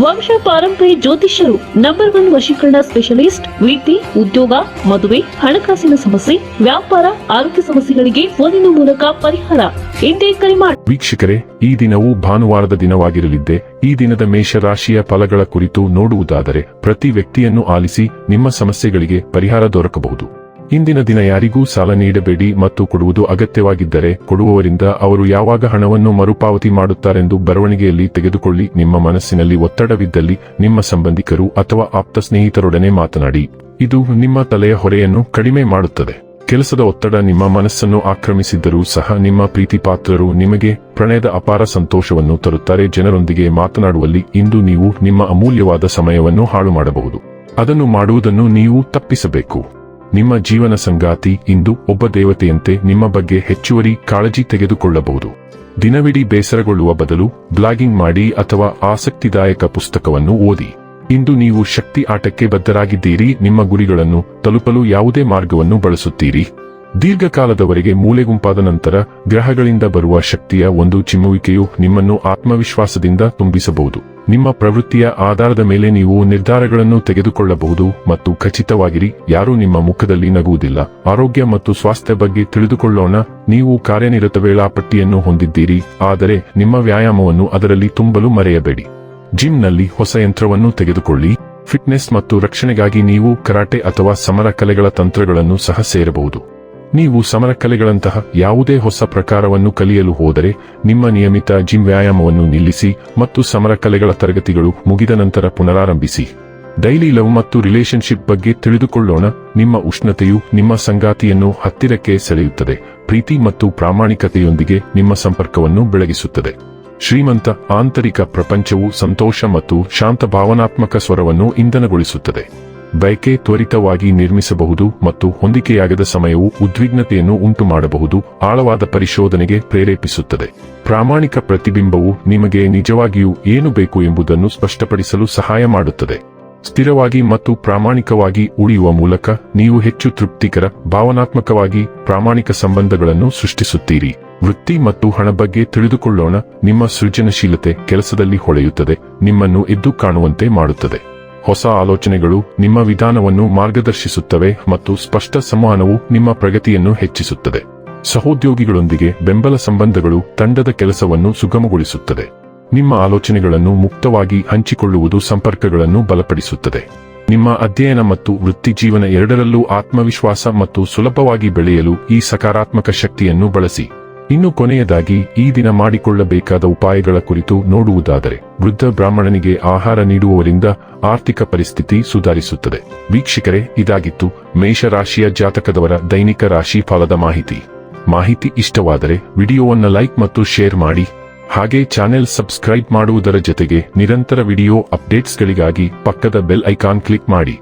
ವಂಶ ಪಾರಂಪರ್ಯ ಜ್ಯೋತಿಷ್ಯರು ನಂಬರ್ ಒನ್ ವಶೀಕರಣ ಸ್ಪೆಷಲಿಸ್ಟ್ ವೃತ್ತಿ ಉದ್ಯೋಗ, ಮದುವೆ, ಹಣಕಾಸಿನ ಸಮಸ್ಯೆ, ವ್ಯಾಪಾರ, ಆರೋಗ್ಯ ಸಮಸ್ಯೆಗಳಿಗೆ ಫೋನಿನ ಮೂಲಕ ಪರಿಹಾರ. ಎಂದೇ ಕರೆ ಮಾಡಿ ವೀಕ್ಷಕರೇ, ಈ ದಿನವು ಭಾನುವಾರದ ದಿನವಾಗಿರಲಿದ್ದೆ. ಈ ದಿನದ ಮೇಷರಾಶಿಯ ಫಲಗಳ ಕುರಿತು ನೋಡುವುದಾದರೆ ಪ್ರತಿ ವ್ಯಕ್ತಿಯನ್ನು ಆಲಿಸಿ ನಿಮ್ಮ ಸಮಸ್ಯೆಗಳಿಗೆ ಪರಿಹಾರ ದೊರಕಬಹುದು. ಇಂದಿನ ದಿನ ಯಾರಿಗೂ ಸಾಲ ನೀಡಬೇಡಿ ಮತ್ತು ಕೊಡುವುದು ಅಗತ್ಯವಾಗಿದ್ದರೆ ಕೊಡುವವರಿಂದ ಅವರು ಯಾವಾಗ ಹಣವನ್ನು ಮರುಪಾವತಿ ಮಾಡುತ್ತಾರೆಂದು ಬರವಣಿಗೆಯಲ್ಲಿ ತೆಗೆದುಕೊಳ್ಳಿ. ನಿಮ್ಮ ಮನಸ್ಸಿನಲ್ಲಿ ಒತ್ತಡವಿದ್ದಲ್ಲಿ ನಿಮ್ಮ ಸಂಬಂಧಿಕರು ಅಥವಾ ಆಪ್ತ ಸ್ನೇಹಿತರೊಡನೆ ಮಾತನಾಡಿ. ಇದು ನಿಮ್ಮ ತಲೆಯ ಹೊರೆಯನ್ನು ಕಡಿಮೆ ಮಾಡುತ್ತದೆ. ಕೆಲಸದ ಒತ್ತಡ ನಿಮ್ಮ ಮನಸ್ಸನ್ನು ಆಕ್ರಮಿಸಿದ್ದರೂ ಸಹ ನಿಮ್ಮ ಪ್ರೀತಿಪಾತ್ರರು ನಿಮಗೆ ಪ್ರಣಯದ ಅಪಾರ ಸಂತೋಷವನ್ನು ತರುತ್ತಾರೆ. ಜನರೊಂದಿಗೆ ಮಾತನಾಡುವಲ್ಲಿ ಇಂದು ನೀವು ನಿಮ್ಮ ಅಮೂಲ್ಯವಾದ ಸಮಯವನ್ನು ಹಾಳು ಮಾಡಬಹುದು ಅದನ್ನು ಮಾಡುವುದನ್ನು ನೀವು ತಪ್ಪಿಸಬೇಕು. ನಿಮ್ಮ ಜೀವನ ಸಂಗಾತಿ ಇಂದು ಒಬ್ಬ ದೇವತೆಯಂತೆ ನಿಮ್ಮ ಬಗ್ಗೆ ಹೆಚ್ಚುವರಿ ಕಾಳಜಿ ತೆಗೆದುಕೊಳ್ಳಬಹುದು. ದಿನವಿಡೀ ಬೇಸರಗೊಳ್ಳುವ ಬದಲು ಬ್ಲಾಗಿಂಗ್ ಮಾಡಿ ಅಥವಾ ಆಸಕ್ತಿದಾಯಕ ಪುಸ್ತಕವನ್ನು ಓದಿ. ಇಂದು ನೀವು ಶಕ್ತಿ ಆಟಕ್ಕೆ ಬದ್ಧರಾಗಿದ್ದೀರಿ, ನಿಮ್ಮ ಗುರಿಗಳನ್ನು ತಲುಪಲು ಯಾವುದೇ ಮಾರ್ಗವನ್ನು ಬಳಸುತ್ತೀರಿ. ದೀರ್ಘಕಾಲದವರೆಗೆ ಮೂಲೆಗುಂಪಾದ ನಂತರ ಗ್ರಹಗಳಿಂದ ಬರುವ ಶಕ್ತಿಯ ಒಂದು ಚಿಮ್ಮುವಿಕೆಯು ನಿಮ್ಮನ್ನು ಆತ್ಮವಿಶ್ವಾಸದಿಂದ ತುಂಬಿಸಬಹುದು. ನಿಮ್ಮ ಪ್ರವೃತ್ತಿಯ ಆಧಾರದ ಮೇಲೆ ನೀವು ನಿರ್ಧಾರಗಳನ್ನು ತೆಗೆದುಕೊಳ್ಳಬಹುದು ಮತ್ತು ಖಚಿತವಾಗಿರಿ, ಯಾರೂ ನಿಮ್ಮ ಮುಖದಲ್ಲಿ ನಗುವುದಿಲ್ಲ. ಆರೋಗ್ಯ ಮತ್ತು ಸ್ವಾಸ್ಥ್ಯ ಬಗ್ಗೆ ತಿಳಿದುಕೊಳ್ಳೋಣ, ನೀವು ಕಾರ್ಯನಿರತ ವೇಳಾಪಟ್ಟಿಯನ್ನು ಹೊಂದಿದ್ದೀರಿ, ಆದರೆ ನಿಮ್ಮ ವ್ಯಾಯಾಮವನ್ನು ಅದರಲ್ಲಿ ತುಂಬಲು ಮರೆಯಬೇಡಿ. ಜಿಮ್ನಲ್ಲಿ ಹೊಸ ಯಂತ್ರವನ್ನು ತೆಗೆದುಕೊಳ್ಳಿ. ಫಿಟ್ನೆಸ್ ಮತ್ತು ರಕ್ಷಣೆಗಾಗಿ ನೀವು ಕರಾಟೆ ಅಥವಾ ಸಮರ ಕಲೆಗಳ ತಂತ್ರಗಳನ್ನು ಸಹ ಸೇರಬಹುದು. ನೀವು ಸಮರ ಕಲೆಗಳಂತಹ ಯಾವುದೇ ಹೊಸ ಪ್ರಕಾರವನ್ನು ಕಲಿಯಲು ಹೋದರೆ, ನಿಮ್ಮ ನಿಯಮಿತ ಜಿಮ್ ವ್ಯಾಯಾಮವನ್ನು ನಿಲ್ಲಿಸಿ ಮತ್ತು ಸಮರ ಕಲೆಗಳ ತರಗತಿಗಳು ಮುಗಿದ ನಂತರ ಪುನರಾರಂಭಿಸಿ. ಡೈಲಿ ಲವ್ ಮತ್ತು ರಿಲೇಶನ್ಶಿಪ್ ಬಗ್ಗೆ ತಿಳಿದುಕೊಳ್ಳೋಣ. ನಿಮ್ಮ ಉಷ್ಣತೆಯು ನಿಮ್ಮ ಸಂಗಾತಿಯನ್ನು ಹತ್ತಿರಕ್ಕೆ ಸೆಳೆಯುತ್ತದೆ. ಪ್ರೀತಿ ಮತ್ತು ಪ್ರಾಮಾಣಿಕತೆಯೊಂದಿಗೆ ನಿಮ್ಮ ಸಂಪರ್ಕವನ್ನು ಬೆಳಗಿಸುತ್ತದೆ. ಶ್ರೀಮಂತ, ಆಂತರಿಕ ಪ್ರಪಂಚವು ಸಂತೋಷ ಮತ್ತು ಶಾಂತ ಭಾವನಾತ್ಮಕ ಸ್ವರವನ್ನು ಇಂಧನಗೊಳಿಸುತ್ತದೆ. ಬಯಕೆ ತ್ವರಿತವಾಗಿ ನಿರ್ಮಿಸಬಹುದು ಮತ್ತು ಹೊಂದಿಕೆಯಾಗದ ಸಮಯವು ಉದ್ವಿಗ್ನತೆಯನ್ನು ಉಂಟು ಮಾಡಬಹುದು ಆಳವಾದ ಪರಿಶೋಧನೆಗೆ ಪ್ರೇರೇಪಿಸುತ್ತದೆ. ಪ್ರಾಮಾಣಿಕ ಪ್ರತಿಬಿಂಬವು ನಿಮಗೆ ನಿಜವಾಗಿಯೂ ಏನು ಬೇಕು ಎಂಬುದನ್ನು ಸ್ಪಷ್ಟಪಡಿಸಲು ಸಹಾಯ ಮಾಡುತ್ತದೆ. ಸ್ಥಿರವಾಗಿ ಮತ್ತು ಪ್ರಾಮಾಣಿಕವಾಗಿ ಉಳಿಯುವ ಮೂಲಕ ನೀವು ಹೆಚ್ಚು ತೃಪ್ತಿಕರ, ಭಾವನಾತ್ಮಕವಾಗಿ ಪ್ರಾಮಾಣಿಕ ಸಂಬಂಧಗಳನ್ನು ಸೃಷ್ಟಿಸುತ್ತೀರಿ. ವೃತ್ತಿ ಮತ್ತು ಹಣ ಬಗ್ಗೆ ತಿಳಿದುಕೊಳ್ಳೋಣ, ನಿಮ್ಮ ಸೃಜನಶೀಲತೆ ಕೆಲಸದಲ್ಲಿ ಹೊಳೆಯುತ್ತದೆ, ನಿಮ್ಮನ್ನು ಎದ್ದು ಕಾಣುವಂತೆ ಮಾಡುತ್ತದೆ. ಹೊಸ ಆಲೋಚನೆಗಳು ನಿಮ್ಮ ವಿಧಾನವನ್ನು ಮಾರ್ಗದರ್ಶಿಸುತ್ತವೆ ಮತ್ತು ಸ್ಪಷ್ಟ ಸಂವಹನವು ನಿಮ್ಮ ಪ್ರಗತಿಯನ್ನು ಹೆಚ್ಚಿಸುತ್ತದೆ. ಸಹೋದ್ಯೋಗಿಗಳೊಂದಿಗೆ ಬೆಂಬಲ ಸಂಬಂಧಗಳು ತಂಡದ ಕೆಲಸವನ್ನು ಸುಗಮಗೊಳಿಸುತ್ತದೆ. ನಿಮ್ಮ ಆಲೋಚನೆಗಳನ್ನು ಮುಕ್ತವಾಗಿ ಹಂಚಿಕೊಳ್ಳುವುದು ಸಂಪರ್ಕಗಳನ್ನು ಬಲಪಡಿಸುತ್ತದೆ. ನಿಮ್ಮ ಅಧ್ಯಯನ ಮತ್ತು ವೃತ್ತಿಜೀವನ ಎರಡರಲ್ಲೂ ಆತ್ಮವಿಶ್ವಾಸ ಮತ್ತು ಸುಲಭವಾಗಿ ಬೆಳೆಯಲು ಈ ಸಕಾರಾತ್ಮಕ ಶಕ್ತಿಯನ್ನು ಬಳಸಿ. ಇನ್ನು ಕೊನೆಯದಾಗಿ, ಈ ದಿನ ಮಾಡಿಕೊಳ್ಳಬೇಕಾದ ಉಪಾಯಗಳ ಕುರಿತು ನೋಡುವುದಾದರೆ, ವೃದ್ಧ ಬ್ರಾಹ್ಮಣನಿಗೆ ಆಹಾರ ನೀಡುವವರಿಂದ ಆರ್ಥಿಕ ಪರಿಸ್ಥಿತಿ ಸುಧಾರಿಸುತ್ತದೆ. ವೀಕ್ಷಕರೇ, ಇದಾಗಿತ್ತು ಮೇಷರಾಶಿಯ ಜಾತಕದವರ ದೈನಿಕ ರಾಶಿ ಫಲದ ಮಾಹಿತಿ. ಮಾಹಿತಿ ಇಷ್ಟವಾದರೆ, ವಿಡಿಯೋವನ್ನು ಲೈಕ್ ಮತ್ತು ಶೇರ್ ಮಾಡಿ. ಹಾಗೆ ಚಾನೆಲ್ ಸಬ್ಸ್ಕ್ರೈಬ್ ಮಾಡುವುದರ ಜೊತೆಗೆ ನಿರಂತರ ವಿಡಿಯೋ ಅಪ್ಡೇಟ್ಸ್ಗಳಿಗಾಗಿ ಪಕ್ಕದ ಬೆಲ್ ಐಕಾನ್ ಕ್ಲಿಕ್ ಮಾಡಿ.